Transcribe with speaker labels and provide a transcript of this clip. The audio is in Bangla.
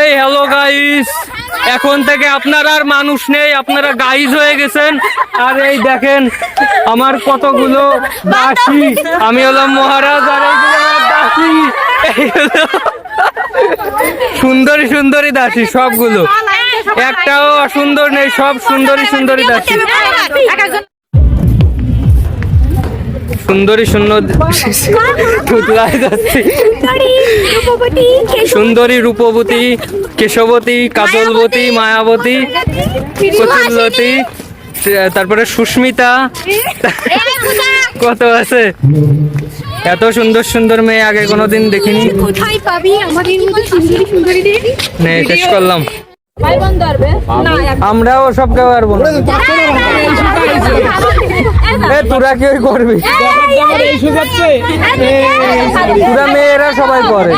Speaker 1: এই হ্যালো গাইস এখন থেকে আপনারা আর মানুষ নেই আপনারা গাইজ হয়ে গেছেন। আর এই দেখেন আমার কতগুলো দাসী আমি হলাম মহারাজ আর দাসী সুন্দরী সুন্দরী দাসী সবগুলো। একটাও অসুন্দর নেই সব সুন্দরী সুন্দরী দাসী। সুন্দরী সুন্দর সুন্দরী রূপবতী কেশবতী কাজলবতী মায়াবতী কচুলতী তারপরে সুস্মিতা। কত আছে? এত সুন্দর সুন্দর মেয়ে আগে কোনোদিন দেখিনি।
Speaker 2: কোথায় পাবি? আমাদের মতো সুন্দরী সুন্দরীদের?
Speaker 1: নে শেষ করলাম। আমরাও সব কেউ পারব না তোরা কেউ করবি তোরা মেয়েরা সবাই
Speaker 2: করে